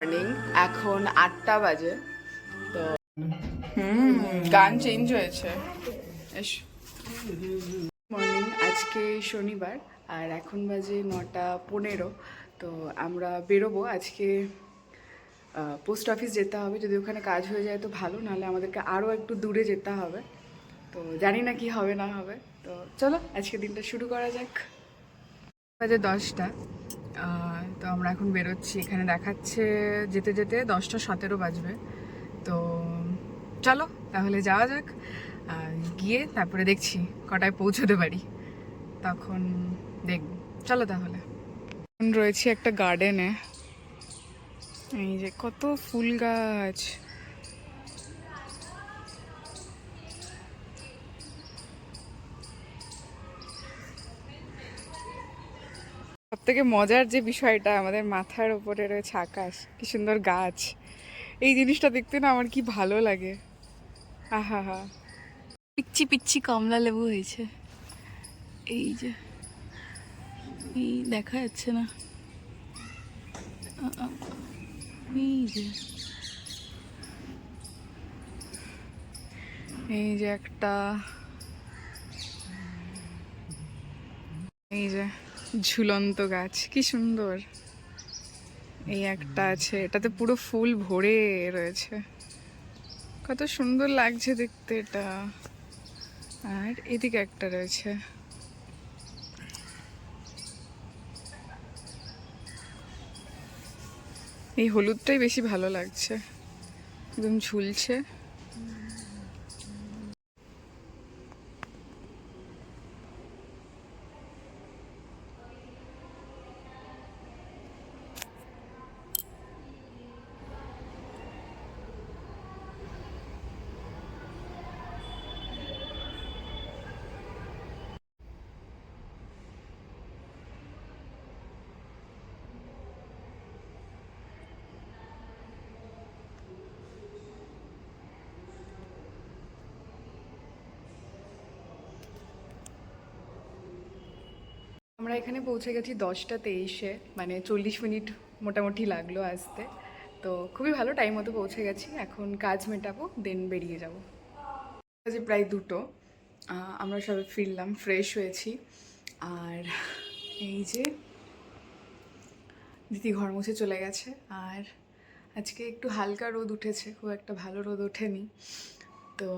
Morning এখন আটটা বাজে। তো হুম। গান চেঞ্জ হয়েছে। মর্নিং আজকে শনিবার আর এখন বাজে নটা পনেরো। তো আমরা বেরোবো। আজকে পোস্ট অফিস যেতে হবে। যদি ওখানে কাজ হয়ে যায় তো ভালো নাহলে আমাদেরকে আরও একটু দূরে যেতে হবে। তো জানি না কি হবে না হবে। তো চলো আজকে দিনটা শুরু করা যাক। বাজে দশটা। তো আমরা এখন বেরোচ্ছি। এখানে দেখাচ্ছে যেতে যেতে দশটা সতেরো বাজবে। তো চলো, তাহলে যাওয়া যাক। গিয়ে তারপরে দেখছি, কটায় পৌঁছতে পারি। তখন দেখব। চলো তাহলে। এখন রয়েছি একটা গার্ডেনে এই যে কত ফুল গাছ। সব থেকে মজার যে বিষয়টা আমাদের মাথার উপরে রয়েছে আকাশ কি সুন্দর গাছ। এই জিনিসটা দেখতে না আমার কি ভালো লাগে। আহা হা পিচ্ছি পিচ্ছি কমলা লেবু হয়েছে। এই যে। এই দেখা যাচ্ছে না। এই যে। এই যে একটা। এই যে। ঝুলন্ত গাছ, কি সুন্দর। এই একটা আছে, এটাতে পুরো ফুল ভরে রয়েছে। কত সুন্দর লাগছে দেখতে এটা। আর এদিকে একটা রয়েছে। এই হলুদটাই বেশি ভালো লাগছে। একদম ঝুলছে। আমরা এখানে পৌঁছে গেছি দশটা তেইশে মানে চল্লিশ মিনিট মোটামুটি লাগল আসতে। তো খুবই ভালো টাইম মতো পৌঁছে গেছি, এখন কাজ মেটাবো দেন বেরিয়ে যাব। যে প্রায় দুটো আমরা সবাই ফিরলাম ফ্রেশ হয়েছি। আর এই যে দিদি ঘর মুছে চলে গেছে, আর আজকে একটু হালকা রোদ উঠেছে, খুব একটা ভালো রোদ ওঠেনি। তো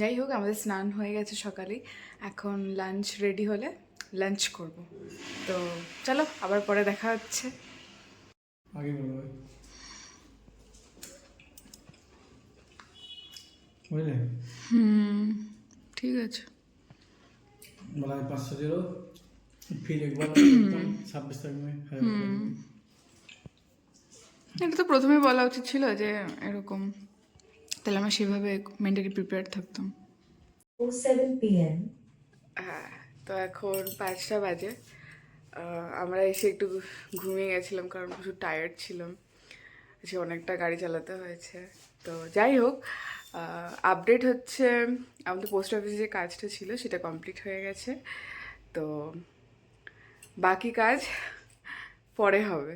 যাই হোক, আমাদের স্নান হয়ে গেছে সকালেই। এখন লাঞ্চ রেডি হলে লাঞ্চ করব। তো চলো আবার পরে দেখা হচ্ছে। আগে বলো বুঝলে? হুম ঠিক আছে। বলা হয় পাঁচশো জিরো। ফির একবার ছাব্বিশ তারিখ হ্যাঁ, এটা তো প্রথমে বলা উচিত ছিল যে এরকম তাহলে আমরা সেভাবে মেন্টালি প্রিপেয়ার থাকতাম। 4 7 p.m. তো এখন পাঁচটা বাজে। আমরা এসে একটু ঘুমিয়ে গেছিলাম কারণ প্রচুর টায়ার্ড ছিলাম। আজকে অনেকটা গাড়ি চালাতে হয়েছে। তো যাই হোক আপডেট হচ্ছে আমাদের পোস্ট অফিসে যে কাজটা ছিল সেটা কমপ্লিট হয়ে গেছে। তো বাকি কাজ পরে হবে।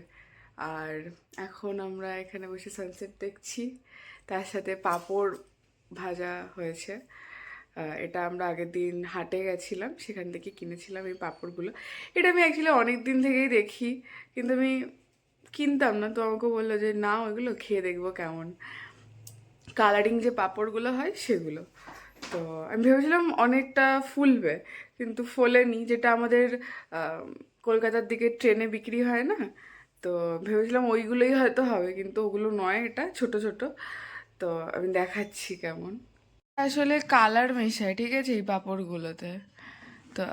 আর এখন আমরা এখানে বসে সানসেট দেখছি। তার সাথে পাঁপড় ভাজা হয়েছে। এটা আমরা আগের দিন হাটে গেছিলাম, সেখান থেকে কিনেছিলাম এই পাঁপড়গুলো। এটা আমি অ্যাকচুয়ালি অনেক দিন থেকেই দেখি, কিন্তু আমি কিনতাম না। তো আমাকে বলল যে, না, ওইগুলো খেয়ে দেখব কেমন। কালারিং যে পাঁপড়গুলো হয়, সেগুলো। তো আমি ভেবেছিলাম অনেকটা ফুলবে, কিন্তু ফোলেনি। যেটা আমাদের কলকাতার দিকে ট্রেনে বিক্রি হয় না, তো ভেবেছিলাম ওইগুলোই হয়তো হবে, কিন্তু ওগুলো নয় এটা, ছোট ছোট। তো আমি দেখাচ্ছি কেমন। আসলে কালার মেশায়, ঠিক আছে, এই পাঁপড়গুলোতে। তো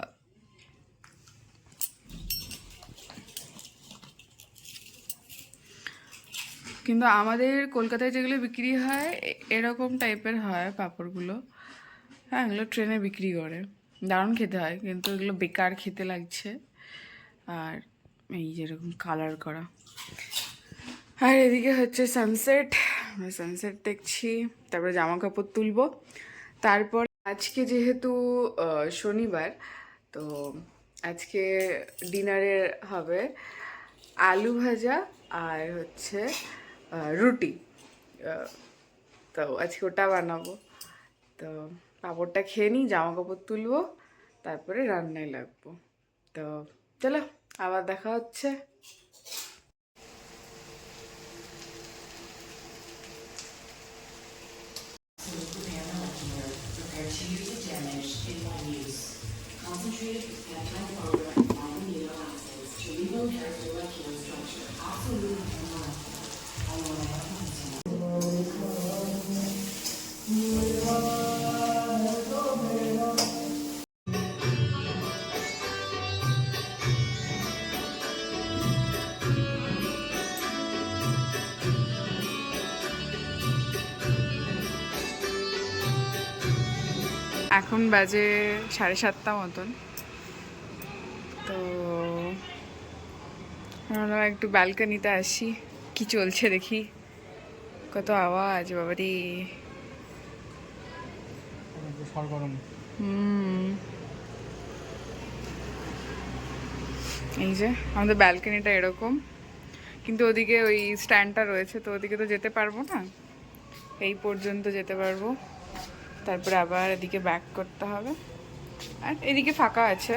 কিন্তু আমাদের কলকাতায় যেগুলো বিক্রি হয় এরকম টাইপের হয় পাঁপড়গুলো। হ্যাঁ এগুলো ট্রেনে বিক্রি করে। দারুণ খেতে হয়, কিন্তু এগুলো বেকার খেতে লাগছে। আর এই যেরকম কালার করা। আর এদিকে হচ্ছে সানসেট। আমরা সানসেট দেখছি, তারপরে জামা কাপড় তুলবো। তারপর আজকে যেহেতু শনিবার, তো আজকে ডিনারে হবে আলু ভাজা আর হচ্ছে রুটি। তো আজকে ওটা বানাবো। তো পাঁপড়টা খেয়ে নিই জামা কাপড় তুলবো, তারপরে রান্নায় লাগবো। তো চলো, আবার দেখা হচ্ছে। এখন বাজে সাড়ে সাতটা মতন। তো আমরা একটু ব্যালকানিতে আসি। কি চলছে দেখি। কত আওয়াজ বাবারি। এই যে আমাদের ব্যালকনিটা এরকম। কিন্তু ওদিকে ওই স্ট্যান্ডটা রয়েছে তো ওদিকে তো যেতে পারব না। এই পর্যন্ত যেতে পারব। তারপরে আবার এদিকে ব্যাক করতে হবে। আর এদিকে ফাঁকা আছে।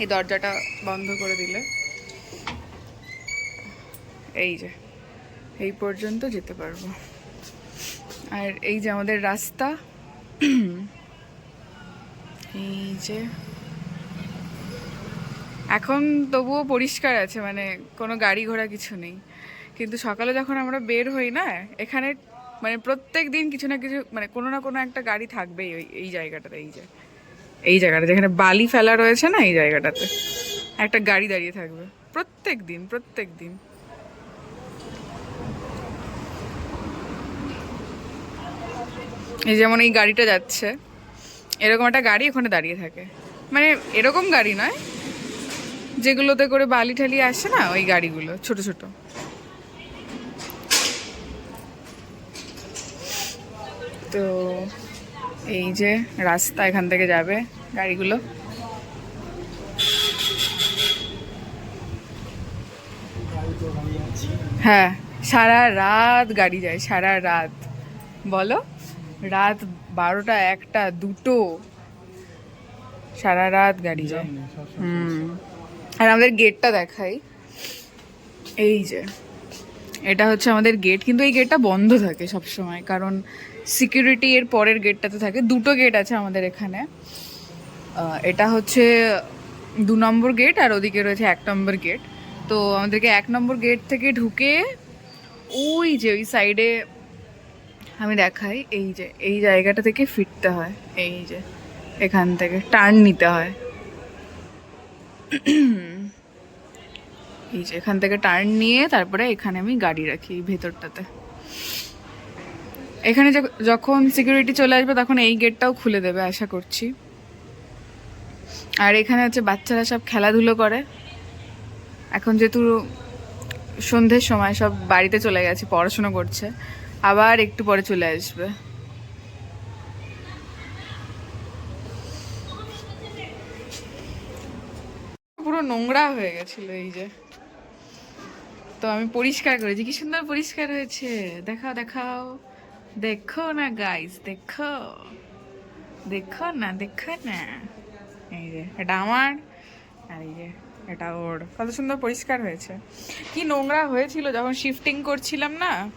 এই দরজাটা বন্ধ করে দিলে। এই যে, এই পর্যন্ত যেতে পারব। আর এই যে আমাদের রাস্তা, এই যে, এখন তবুও পরিষ্কার আছে মানে কোনো গাড়ি ঘোড়া কিছু নেই। কিন্তু সকালে যখন আমরা বের হই না, এখানে মানে প্রত্যেক দিন কিছু না কিছু মানে কোনো না কোনো একটা গাড়ি থাকবেই ওই, এই জায়গাটাতে, এই যে। এই জায়গাটা, যেখানে বালি ফেলা রয়েছে না, এই জায়গাটাতে। একটা গাড়ি দাঁড়িয়ে থাকবে। প্রত্যেক দিন প্রত্যেক দিন। এই যেমন এই গাড়িটা যাচ্ছে, এরকম একটা গাড়ি ওখানে দাঁড়িয়ে থাকে। মানে এরকম গাড়ি নয়, যেগুলোতে করে বালি ঠালি আসে না, ওই গাড়িগুলো, ছোট ছোট। তো এই যে রাস্তা এখান থেকে যাবে গাড়িগুলো। হ্যাঁ সারা রাত গাড়ি যায় সারা রাত। বলো? রাত বারোটা একটা দুটো। সারা রাত গাড়ি যায়। হুম। আর আমাদের গেটটা দেখাই। এই যে এটা হচ্ছে আমাদের গেট কিন্তু এই গেটটা বন্ধ থাকে সব সময় কারণ সিকিউরিটি এর পরের গেটটাতে থাকে। দুটো গেট আছে আমাদের এখানে। এটা হচ্ছে দু নম্বর গেট আর ওদিকে রয়েছে এক নম্বর গেট তো আমাদেরকে এক নম্বর গেট থেকে ঢুকে ওই যে ওই সাইডে আমি দেখাই, এই যে, এই জায়গাটা থেকে ফিরতে হয়। এই যে, এখান থেকে টার্ন নিতে হয়। এই যে, এখান থেকে টার্ন নিয়ে তারপরে এখানে আমি গাড়ি রাখি ভেতরটাতে। এখানে যখন সিকিউরিটি চলে আসবে তখন এই গেটটাও খুলে দেবে, আশা করছি। আর এখানে হচ্ছে বাচ্চারা সব খেলাধুলো করে। এখন যেহেতু সন্ধ্যের সময় সব বাড়িতে চলে গেছে, পড়াশুনো করছে, আবার একটু পরে চলে আসবে। পুরো নোংরা হয়ে গেছিল এই যে। তো আমি পরিষ্কার করেছি। কি সুন্দর পরিষ্কার হয়েছে। দেখাও দেখাও। দেখো না গাইস দেখো। দেখো না দেখো না। এই যে, এটা আমার, আর এই যে, এটা ওর। কত সুন্দর পরিষ্কার হয়েছে। কি নোংরা হয়েছিল যখন শিফটিং করছিলাম না?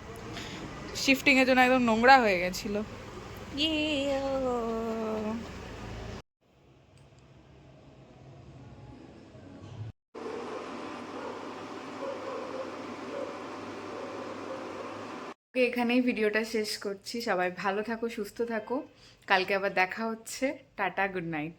শিফটিং এর জন্য একদম নোংরা হয়ে গেছিল। ইয়ে। এখানেই ভিডিওটা শেষ করছি। সবাই ভালো থাকো, সুস্থ থাকো। কালকে আবার দেখা হচ্ছে। Tata, good night.